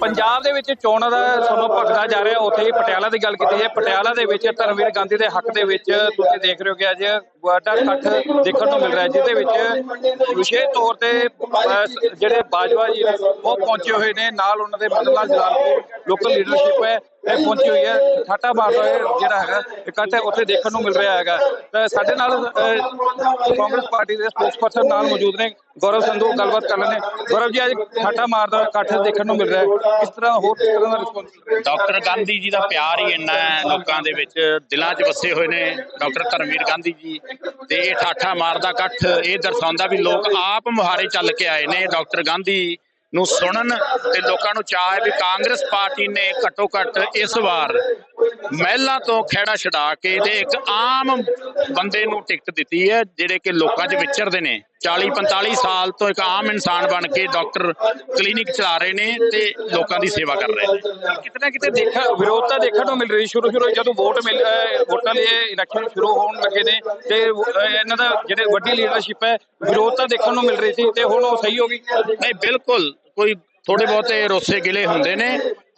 ਪੰਜਾਬ ਦੇ ਵਿੱਚ ਚੋਣਾਂ ਦਾ ਸਮਾਂ ਭਖਦਾ ਜਾ ਰਿਹਾ, ਉੱਥੇ ਹੀ ਪਟਿਆਲਾ ਦੀ ਗੱਲ ਕੀਤੀ ਹੈ ਪਟਿਆਲਾ ਦੇ ਵਿੱਚ ਧਰਮਵੀਰ ਗਾਂਧੀ ਦੇ ਹੱਕ ਦੇ ਵਿੱਚ ਤੁਸੀਂ ਦੇਖ ਰਹੇ ਹੋ ਕਿ ਅੱਜ ਵੱਡਾ ਇਕੱਠ ਦੇਖਣ ਨੂੰ ਮਿਲ ਰਿਹਾ ਜਿਹਦੇ ਵਿੱਚ ਵਿਸ਼ੇਸ਼ ਤੌਰ ਤੇ ਜਿਹੜੇ ਬਾਜਵਾ ਜੀ ਨੇ, ਉਹ ਪਹੁੰਚੇ ਹੋਏ ਨੇ, ਨਾਲ ਉਹਨਾਂ ਦੇ ਮਦਨ ਲਾਲ ਜਲਾਲਪੁਰ ਲੋਕਲ ਲੀਡਰਸ਼ਿਪ ਹੈ। ਇਹ ਪਹੁੰਚੀ ਹੋਈ ਹੈ ਠਾਟਾ ਹੋਇਆ ਜਿਹੜਾ ਹੈਗਾ ਇਕੱਠ ਉੱਥੇ ਦੇਖਣ ਨੂੰ ਮਿਲ ਰਿਹਾ ਹੈਗਾ। ਤਾਂ ਸਾਡੇ ਨਾਲ ਕਾਂਗਰਸ ਪਾਰਟੀ ਦੇ ਸਪੋਕਸਪਰਸਨ ਨਾਲ ਮੌਜੂਦ ਨੇ। ਗੌਰਵ ਸੰਧੂ ਗੱਲਬਾਤ ਕਰ ਲੈਣੇ ਗੌਰਵ ਜੀ ਅੱਜ ਠਾਟਾ ਮਾਰਦਾ ਇਕੱਠ ਦੇਖਣ ਨੂੰ ਮਿਲ ਰਿਹਾ ਹੈ। ਕਿਸ ਤਰ੍ਹਾਂ ਹੋਰ ਕਿਸ ਤਰ੍ਹਾਂ ਦਾ ਰਿਸਪੌਂਸ ਮਿਲ ਰਿਹਾ ਹੈ? ਡਾਕਟਰ ਗਾਂਧੀ ਜੀ ਦਾ ਪਿਆਰ ਹੀ ਇੰਨਾ ਹੈ ਲੋਕਾਂ ਦੇ ਵਿੱਚ। ਦਿਲਾਂ 'ਚ ਵਸੇ ਹੋਏ ਨੇ ਡਾਕਟਰ ਧਰਮਵੀਰ ਗਾਂਧੀ ਜੀ। ਤੇ ਇਹ ਠਾਠਾ ਮਾਰਦਾ ਇਕੱਠ ਇਹ ਦਰਸਾਉਂਦਾ ਵੀ ਲੋਕ ਆਪ ਮੁਹਾਰੇ ਚੱਲ ਕੇ ਆਏ ਨੇ। ਡਾਕਟਰ ਗਾਂਧੀ ਨੂੰ ਸੁਣਨ ਤੇ ਲੋਕਾਂ ਨੂੰ ਚਾਹ ਹੈ ਵੀ ਕਾਂਗਰਸ ਪਾਰਟੀ ਨੇ ਘੱਟੋ ਘੱਟ ਇਸ ਵਾਰ ਮਹਿਲਾ ਤੋਂ ਖਹਿੜਾ ਛਡਾ ਕੇ ਤੇ ਇੱਕ ਆਮ ਬੰਦੇ ਨੂੰ ਟਿਕਟ ਦਿੱਤੀ ਹੈ ਜਿਹੜੇ ਕਿ ਲੋਕਾਂ 'ਚ ਵਿਚਰਦੇ ਨੇ। 40 45 ਸਾਲ ਤੋਂ ਇੱਕ ਆਮ ਇਨਸਾਨ ਬਣ ਕੇ ਡਾਕਟਰ ਕਲੀਨਿਕ ਚਲਾ ਰਹੇ ਨੇ ਤੇ ਲੋਕਾਂ ਦੀ ਸੇਵਾ ਕਰ ਰਹੇ ਨੇ। ਕਿਤੇ ਨਾ ਕਿਤੇ ਦੇਖ ਵਿਰੋਧਤਾ ਦੇਖਣ ਨੂੰ ਮਿਲ ਰਹੀ ਸ਼ੁਰੂ ਸ਼ੁਰੂ ਜਦੋਂ ਵੋਟ ਮਿਲ ਵੋਟਾਂ ਲਈ ਇਲੈਕਸ਼ਨ ਸ਼ੁਰੂ ਹੋਣ ਲੱਗੇ ਨੇ ਤੇ ਇਹਨਾਂ ਦਾ ਜਿਹੜੇ ਵੱਡੀ ਲੀਡਰਸ਼ਿਪ ਹੈ ਵਿਰੋਧਤਾ ਦੇਖਣ ਨੂੰ ਮਿਲ ਰਹੀ ਸੀ ਤੇ ਹੁਣ ਉਹ ਸਹੀ ਹੋ ਗਈ। ਨਹੀਂ ਬਿਲਕੁਲ ਕੋਈ ਥੋੜੇ ਬਹੁਤੇ ਰੋਸੇ ਗਿਲੇ ਹੁੰਦੇ ਨੇ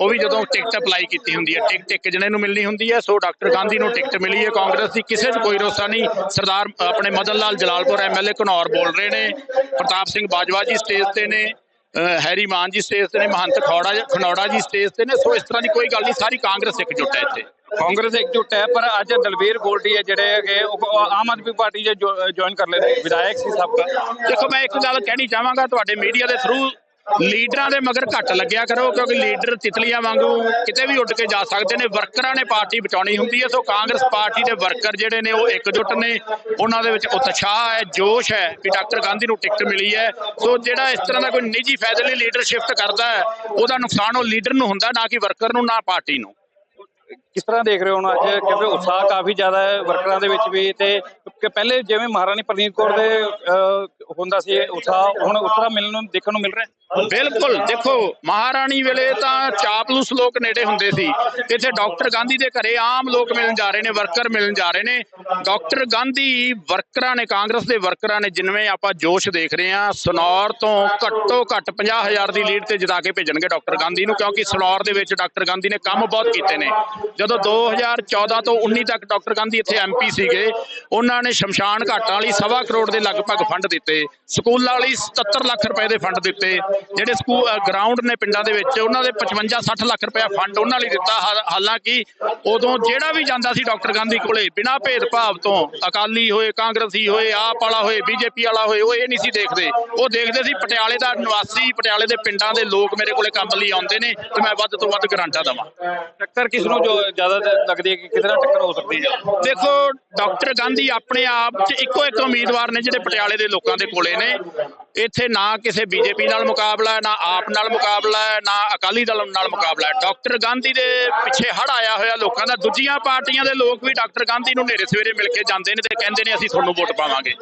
ਉਹ ਵੀ ਜਦੋਂ ਟਿਕਟ ਅਪਲਾਈ ਕੀਤੀ ਹੁੰਦੀ ਹੈ ਟਿਕਟ ਇੱਕ ਜਣੇ ਨੂੰ ਮਿਲਣੀ ਹੁੰਦੀ ਹੈ ਸੋ ਡਾਕਟਰ ਗਾਂਧੀ ਨੂੰ ਟਿਕਟ ਮਿਲੀ ਹੈ ਕਾਂਗਰਸ ਦੀ ਕਿਸੇ 'ਚ ਕੋਈ ਰੋਸਾ ਨਹੀਂ ਸਰਦਾਰ ਆਪਣੇ ਮਦਨ ਲਾਲ ਜਲਾਲਪੁਰ ਐਮਐਲਏ ਘਨੌਰ ਬੋਲ ਰਹੇ ਨੇ ਪ੍ਰਤਾਪ ਸਿੰਘ ਬਾਜਵਾ ਜੀ ਸਟੇਜ ਤੇ ਨੇ ਹੈਰੀ ਮਾਨ ਜੀ ਸਟੇਜ ਤੇ ਨੇ ਮਹੰਤ ਖੌੜਾ ਖਨੌੜਾ ਜੀ ਸਟੇਜ ਤੇ ਨੇ ਸੋ ਇਸ ਤਰ੍ਹਾਂ ਦੀ ਕੋਈ ਗੱਲ ਨਹੀਂ ਸਾਰੀ ਕਾਂਗਰਸ ਇਕਜੁੱਟ ਹੈ ਇੱਥੇ। ਕਾਂਗਰਸ ਇਕਜੁੱਟ ਹੈ ਪਰ ਅੱਜ ਦਲਵੀਰ ਗੋਲਡੀ ਹੈ ਜਿਹੜੇ ਹੈਗੇ ਉਹ ਆਮ ਆਦਮੀ ਪਾਰਟੀ 'ਚ ਜੁਆਇਨ ਕਰ ਲੈਣੇ ਵਿਧਾਇਕ ਸੀ ਸਾਬਕਾ ਦੇਖੋ ਮੈਂ ਇੱਕ ਗੱਲ ਕਹਿਣੀ ਚਾਹਾਂਗਾ ਤੁਹਾਡੇ ਮੀਡੀਆ ਦੇ ਥਰੂ ਲੀਡਰਾਂ ਦੇ ਮਗਰ ਘੱਟ ਲੱਗਿਆ ਕਰੋ, ਕਿਉਂਕਿ ਲੀਡਰ ਤਿਤਲੀਆਂ ਵਾਂਗੂ ਕਿਤੇ ਵੀ ਉੱਡ ਕੇ ਜਾ ਸਕਦੇ ਨੇ। ਵਰਕਰਾਂ ਨੇ ਪਾਰਟੀ ਬਚਾਉਣੀ ਹੁੰਦੀ ਹੈ, ਸੋ ਕਾਂਗਰਸ ਪਾਰਟੀ ਦੇ ਵਰਕਰ ਜਿਹੜੇ ਨੇ, ਉਹ ਇਕਜੁੱਟ ਨੇ। ਉਹਨਾਂ ਦੇ ਵਿੱਚ ਉਤਸ਼ਾਹ ਹੈ, ਜੋਸ਼ ਹੈ ਕਿ ਡਾਕਟਰ ਗਾਂਧੀ ਨੂੰ ਟਿਕਟ ਮਿਲੀ ਹੈ। ਸੋ ਜਿਹੜਾ ਇਸ ਤਰ੍ਹਾਂ ਦਾ ਕੋਈ ਨਿੱਜੀ ਫਾਇਦੇ ਲਈ ਲੀਡਰ ਸ਼ਿਫਟ ਕਰਦਾ ਹੈ, ਉਹਦਾ ਨੁਕਸਾਨ ਉਹ ਲੀਡਰ ਨੂੰ ਹੁੰਦਾ, ਨਾ ਕਿ ਵਰਕਰ ਨੂੰ, ਨਾ ਪਾਰਟੀ ਨੂੰ। ਕਿਸ ਤਰ੍ਹਾਂ ਦੇਖ ਰਹੇ ਹੋ ਹੁਣ ਅੱਜ? ਕਿਉਂਕਿ ਉਤਸ਼ਾਹ ਕਾਫੀ ਜ਼ਿਆਦਾ ਹੈ ਵਰਕਰਾਂ ਦੇ ਵਿੱਚ ਵੀ ਤੇ ਕਿ ਪਹਿਲੇ ਜਿਵੇਂ ਮਹਾਰਾਣੀ ਪ੍ਰਨੀਤ ਕੌਰ ਦੇ ਅਹ, ਹੁੰਦਾ ਸੀ ਉਤਸ਼ਾਹ ਹੁਣ ਉਸ ਤਰ੍ਹਾਂ ਮਿਲਣ ਨੂੰ ਦੇਖਣ ਨੂੰ ਮਿਲ ਰਿਹਾ? ਹੈ ਬਿਲਕੁਲ ਦੇਖੋ ਮਹਾਰਾਣੀ ਵੇਲੇ ਤਾਂ ਚਾਪਲੂਸ ਲੋਕ ਨੇੜੇ ਹੁੰਦੇ ਸੀ। ਇੱਥੇ ਡਾਕਟਰ ਗਾਂਧੀ ਦੇ ਘਰੇ ਆਮ ਲੋਕ ਮਿਲਣ ਜਾ ਰਹੇ ਨੇ ਵਰਕਰ ਮਿਲਣ ਜਾ ਰਹੇ ਨੇ। ਡਾਕਟਰ ਗਾਂਧੀ ਵਰਕਰਾਂ ਨੇ ਕਾਂਗਰਸ ਦੇ ਵਰਕਰਾਂ ਨੇ ਜਿਨਵੇਂ ਆਪਾਂ ਜੋਸ਼ ਦੇਖ ਰਹੇ ਹਾਂ ਸਨੌਰ ਤੋਂ ਘੱਟੋ ਘੱਟ 50000 ਦੀ ਲੀਡ ਤੇ ਜਿਤਾ ਕੇ ਭੇਜਣਗੇ ਡਾਕਟਰ ਗਾਂਧੀ ਨੂੰ ਕਿਉਂਕਿ ਸਨੌਰ ਦੇ ਵਿੱਚ ਡਾਕਟਰ ਗਾਂਧੀ ਨੇ ਕੰਮ ਬਹੁਤ ਕੀਤੇ ਨੇ। ਜਦੋਂ 2014 ਤੋਂ 19 ਤੱਕ ਡਾਕਟਰ ਗਾਂਧੀ ਇੱਥੇ ਐਮਪੀ ਸੀਗੇ, ਉਹਨਾਂ ਨੇ ਸ਼ਮਸ਼ਾਨ ਘਾਟਾਂ ਲਈ ਸਵਾ ਕਰੋੜ ਦੇ ਲਗਭਗ ਫੰਡ ਦਿੱਤੇ, ਸਕੂਲਾਂ ਲਈ 77 ਲੱਖ ਰੁਪਏ ਦੇ ਫੰਡ ਦਿੱਤੇ, ਜਿਹੜੇ ਸਕੂਲ ਗਰਾਊਂਡ ਨੇ ਪਿੰਡਾਂ ਦੇ ਵਿੱਚ, ਉਹਨਾਂ ਦੇ 55 60 ਲੱਖ ਰੁਪਏ ਫੰਡ ਉਹਨਾਂ ਲਈ ਦਿੱਤਾ ਹਾਲ- ਹਾਲਾਂਕਿ ਉਦੋਂ ਜਿਹੜਾ ਵੀ ਜਾਂਦਾ ਸੀ ਡਾਕਟਰ ਗਾਂਧੀ ਕੋਲੇ, ਬਿਨਾਂ ਭੇਦਭਾਵ ਤੋਂ, ਅਕਾਲੀ ਹੋਏ, ਕਾਂਗਰਸੀ ਹੋਏ, ਆਪ ਵਾਲਾ ਹੋਏ, ਬੀਜੇਪੀ ਵਾਲਾ ਹੋਏ, ਉਹ ਇਹ ਨਹੀਂ ਸੀ ਦੇਖਦੇ। ਉਹ ਦੇਖਦੇ ਸੀ ਪਟਿਆਲੇ ਦਾ ਨਿਵਾਸੀ, ਪਟਿਆਲੇ ਦੇ ਪਿੰਡਾਂ ਦੇ ਲੋਕ ਮੇਰੇ ਕੋਲੇ ਕੰਮ ਲਈ ਆਉਂਦੇ ਨੇ, ਤੇ ਮੈਂ ਵੱਧ ਤੋਂ ਵੱਧ ਗਰੰਟਾ ਦਵਾਂ। ਟੱਕਰ ਕਿਸ ਨੂੰ ਜੋ ਜ਼ਿਆਦਾ ਲੱਗਦੀ ਹੈ ਕਿ ਕਿਹਦੇ ਨਾਲ ਟੱਕਰ ਹੋ ਸਕਦੀ ਹੈ। ਦੇਖੋ, ਡਾਕਟਰ ਗਾਂਧੀ ਆਪਣੇ ਆਪ 'ਚ ਇੱਕੋ ਇੱਕ ਉਮੀਦਵਾਰ ਨੇ ਜਿਹੜੇ ਪਟਿਆਲੇ ਦੇ ਲੋਕਾਂ ਦੇ ਕੋਲੇ ਨੇ। ਇੱਥੇ ਨਾ ਕਿਸੇ ਬੀਜੇਪੀ ਨਾਲ ਮੁਕਾਬਲਾ ਹੈ, ਨਾ ਆਪ ਨਾਲ ਮੁਕਾਬਲਾ ਹੈ, ਨਾ ਅਕਾਲੀ ਦਲ ਨਾਲ ਮੁਕਾਬਲਾ ਹੈ। ਡਾਕਟਰ ਗਾਂਧੀ ਦੇ ਪਿੱਛੇ ਹੜ ਆਇਆ ਹੋਇਆ ਲੋਕਾਂ ਦਾ, ਦੂਜੀਆਂ ਪਾਰਟੀਆਂ ਦੇ ਲੋਕ ਵੀ ਡਾਕਟਰ ਗਾਂਧੀ ਨੂੰ ਨੇਰੇ ਸਵੇਰੇ ਮਿਲ ਕੇ ਜਾਂਦੇ ਨੇ ਤੇ ਕਹਿੰਦੇ ਨੇ, ਅਸੀਂ ਤੁਹਾਨੂੰ ਵੋਟ ਪਾਵਾਂਗੇ।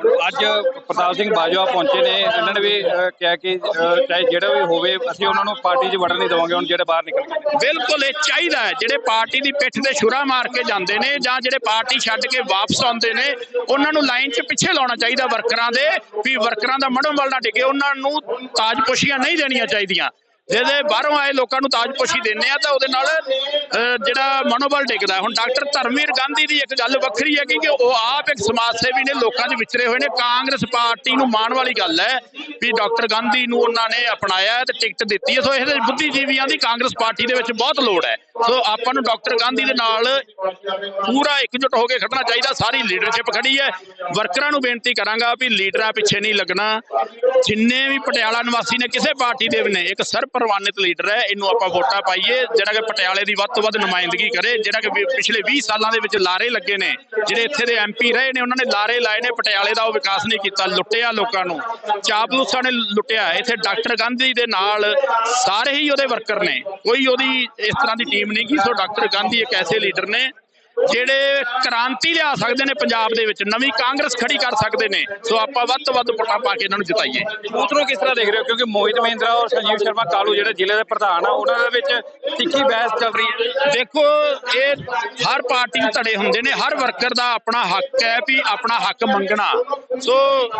ਅੱਜ ਪ੍ਰਤਾਪ ਸਿੰਘ ਬਾਜਵਾ ਪਹੁੰਚੇ ਨੇ। ਇਹਨਾਂ ਨੇ ਵੀ ਅਹ, ਕਿਹਾ ਕਿ ਅਹ, ਚਾਹੇ ਜਿਹੜਾ ਵੀ ਹੋਵੇ ਅਸੀਂ ਉਹਨਾਂ ਨੂੰ ਪਾਰਟੀ 'ਚ ਵੜਨ ਨਹੀਂ ਦੇਵਾਂਗੇ ਹੁਣ ਜਿਹੜੇ ਬਾਹਰ ਨਿਕਲ ਗਏ। ਬਿਲਕੁਲ ਇਹ ਚਾਹੀਦਾ ਹੈ। ਜਿਹੜੇ ਪਾਰਟੀ ਦੀ ਪਿੱਠ ਤੇ ਛੁਰਾ ਮਾਰ ਕੇ ਜਾਂਦੇ ਨੇ ਜਾਂ ਜਿਹੜੇ ਪਾਰਟੀ ਛੱਡ ਕੇ ਵਾਪਸ ਆਉਂਦੇ ਨੇ ਉਹਨਾਂ ਨੂੰ ਲਾਈਨ 'ਚ ਪਿੱਛੇ ਲਾਉਣਾ ਚਾਹੀਦਾ ਵਰਕਰਾਂ ਦੇ ਵੀ ਵਰਕਰਾਂ ਦਾ ਮਨੋਬਲ ਨਾ ਡਿੱਗੇ। ਉਹਨਾਂ ਨੂੰ ਤਾਜਪੋਸ਼ੀਆਂ ਨਹੀਂ ਦੇਣੀਆਂ ਚਾਹੀਦੀਆਂ। ਜਿਹਦੇ ਬਾਹਰੋਂ ਆਏ ਲੋਕਾਂ ਨੂੰ ਤਾਜਪੋਸ਼ੀ ਦਿੰਦੇ ਆ ਤਾਂ ਉਹਦੇ ਨਾਲ ਜਿਹੜਾ ਮਨੋਬਲ ਡਿੱਗਦਾ। ਹੁਣ ਡਾਕਟਰ ਧਰਮਵੀਰ ਗਾਂਧੀ ਦੀ ਇੱਕ ਗੱਲ ਵੱਖਰੀ ਹੈ ਕਿ ਉਹ ਆਪ ਇੱਕ ਸਮਾਜ ਸੇਵੀ ਨੇ, ਲੋਕਾਂ 'ਚ ਵਿਚਰੇ ਹੋਏ ਨੇ। ਕਾਂਗਰਸ ਪਾਰਟੀ ਨੂੰ ਮਾਣ ਵਾਲੀ ਗੱਲ ਹੈ ਵੀ ਡਾਕਟਰ ਗਾਂਧੀ ਨੂੰ ਉਹਨਾਂ ਨੇ ਅਪਣਾਇਆ ਹੈ ਤੇ ਟਿਕਟ ਦਿੱਤੀ ਹੈ। ਸੋ ਇਹਦੇ ਬੁੱਧੀਜੀਵੀਆਂ ਦੀ ਕਾਂਗਰਸ ਪਾਰਟੀ ਦੇ ਵਿੱਚ ਬਹੁਤ ਲੋੜ ਹੈ। ਸੋ ਆਪਾਂ ਨੂੰ ਡਾਕਟਰ ਗਾਂਧੀ ਦੇ ਨਾਲ ਪੂਰਾ ਇਕਜੁੱਟ ਹੋ ਕੇ ਖੜਨਾ ਚਾਹੀਦਾ। ਸਾਰੀ ਲੀਡਰਸ਼ਿਪ ਖੜੀ ਹੈ। ਵਰਕਰਾਂ ਨੂੰ ਬੇਨਤੀ ਕਰਾਂਗਾ ਵੀ ਲੀਡਰਾਂ ਪਿੱਛੇ ਨਹੀਂ ਲੱਗਣਾ। ਜਿੰਨੇ ਵੀ ਪਟਿਆਲਾ ਨਿਵਾਸੀ ਨੇ, ਕਿਸੇ ਪਾਰਟੀ ਦੇ ਵੀ ਨੇ, ਇੱਕ ਪ੍ਰਵਾਨਿਤ ਲੀਡਰ ਹੈ, ਇਹਨੂੰ ਆਪਾਂ ਵੋਟਾਂ ਪਾਈਏ, ਜਿਹੜਾ ਕਿ ਪਟਿਆਲੇ ਦੀ ਵੱਧ ਤੋਂ ਵੱਧ ਨੁਮਾਇੰਦਗੀ ਕਰੇ, ਜਿਹੜਾ ਕਿ ਪਿਛਲੇ 20 ਸਾਲਾਂ ਦੇ ਵਿੱਚ ਲਾਰੇ ਲੱਗੇ ਨੇ, ਜਿਹੜੇ ਇੱਥੇ ਦੇ ਐਮਪੀ ਰਹੇ ਨੇ, ਉਹਨਾਂ ਨੇ ਲਾਰੇ ਲਾਏ ਨੇ, ਪਟਿਆਲੇ ਦਾ ਉਹ ਵਿਕਾਸ ਨਹੀਂ ਕੀਤਾ, ਲੁੱਟਿਆ ਲੋਕਾਂ ਨੂੰ। ਚਾਪਲੂਸਾਂ ਨੇ ਲੁੱਟਿਆ, ਇੱਥੇ ਡਾਕਟਰ ਗਾਂਧੀ ਦੇ ਨਾਲ ਸਾਰੇ ਹੀ ਉਹਦੇ ਵਰਕਰ ਨੇ, ਕੋਈ ਉਹਦੀ ਇਸ ਤਰ੍ਹਾਂ ਦੀ ਟੀਮ ਨਹੀਂ ਗੀ ਸੋ ਡਾਕਟਰ ਗਾਂਧੀ ਇੱਕ ਐਸੇ ਲੀਡਰ ਨੇ ਜਿਹੜੇ ਕ੍ਰਾਂਤੀ ਲਿਆ ਸਕਦੇ ਨੇ ਪੰਜਾਬ ਦੇ ਵਿੱਚ ਨਵੀਂ ਕਾਂਗਰਸ ਖੜੀ ਕਰ ਸਕਦੇ ਨੇ। ਸੋ ਆਪਾਂ ਵੱਧ ਤੋਂ ਵੱਧ ਵੋਟਾਂ ਪਾ ਕੇ ਇਹਨਾਂ ਨੂੰ ਜਿਤਾਈਏ। ਨੂੰ ਕਿਸ ਤਰ੍ਹਾਂ ਦੇਖ ਰਹੇ ਹੋ? ਕਿਉਂਕਿ ਮੋਹਿਤ ਮਹਿੰਦਰਾ ਔਰ ਸੰਜੀਵ ਸ਼ਰਮਾ ਕਾਲੂ ਜਿਹੜੇ ਜ਼ਿਲ੍ਹੇ ਦੇ ਪ੍ਰਧਾਨ ਆ ਉਹਨਾਂ ਦੇ ਵਿੱਚ ਤਿੱਖੀ ਬਹਿਸ ਚੱਲ ਰਹੀ ਹੈ। ਦੇਖੋ ਇਹ ਹਰ ਪਾਰਟੀ ਨੂੰ ਧੜੇ ਹੁੰਦੇ ਨੇ। ਹਰ ਵਰਕਰ ਦਾ ਆਪਣਾ ਹੱਕ ਹੈ ਵੀ ਆਪਣਾ ਹੱਕ ਮੰਗਣਾ। ਸੋ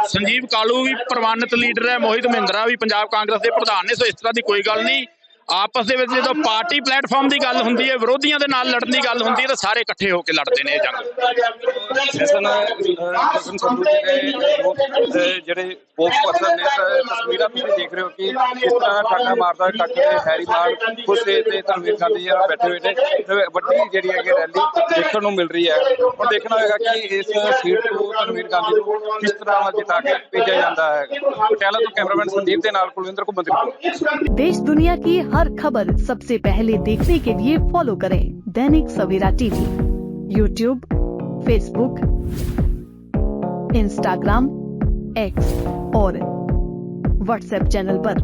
ਸੰਜੀਵ ਕਾਲੂ ਵੀ ਪ੍ਰਵਾਨਿਤ ਲੀਡਰ ਹੈ ਮੋਹਿਤ ਮਹਿੰਦਰਾ ਵੀ ਪੰਜਾਬ ਕਾਂਗਰਸ ਦੇ ਪ੍ਰਧਾਨ ਨੇ। ਸੋ ਇਸ ਤਰ੍ਹਾਂ ਦੀ ਕੋਈ ਗੱਲ ਨਹੀਂ। ਆਪਸ ਦੇ ਵਿੱਚ ਜਦੋਂ ਪਾਰਟੀ ਪਲੇਟਫਾਰਮ ਦੀ ਗੱਲ ਹੁੰਦੀ ਹੈ ਵਿਰੋਧੀਆਂ ਦੇ ਨਾਲ ਲੜਨ ਦੀ ਗੱਲ ਹੁੰਦੀ ਹੈ ਤਾਂ ਸਾਰੇ ਇਕੱਠੇ ਹੋ ਕੇ ਲੜਦੇ ਨੇ ਇਹ ਜੰਗ। ਜਿਹੜੇ ਸਪੋਕਸ ਪਰਸਨ ਨੇ ਤਸਵੀਰਾਂ ਤੁਸੀਂ ਦੇਖ ਰਹੇ ਹੋ ਕਿ ਕਿਸ ਤਰ੍ਹਾਂ ਟਾਕਾ ਮਾਰਦਾ ਟੱਕ ਤੇ ਹੈਰੀ ਮਾਰ ਖੁਸ਼ੇ ਤੇ ਧਰਮਵੀਰ ਗਾਂਧੀ ਜੀ ਬੈਠੇ ਹੋਏ ਨੇ। ਤੇ ਵੱਡੀ ਜਿਹੜੀ ਹੈਗੀ ਰੈਲੀ ਦੇਖਣ ਨੂੰ ਮਿਲ ਰਹੀ ਹੈ। ਹੁਣ ਦੇਖਣਾ ਹੋਏਗਾ ਕਿ ਇਸ ਸੀਟ ਤੋਂ ਧਰਮਵੀਰ ਗਾਂਧੀ ਨੂੰ ਕਿਸ ਤਰ੍ਹਾਂ ਜਿਤਾ ਕੇ ਭੇਜਿਆ ਜਾਂਦਾ ਹੈ ਪਟਿਆਲਾ ਤੋਂ ਕੈਮਰਾਮੈਨ ਸੰਦੀਪ ਦੇ ਨਾਲ ਕੁਲਵਿੰਦਰ ਘੁੰਮਣ ਦੀ ਰਿਪੋਰਟ देश दुनिया की हर खबर सबसे पहले देखने के लिए फॉलो करें Dainik Savera TV YouTube Facebook Instagram X और व्हाट्सएप चैनल पर।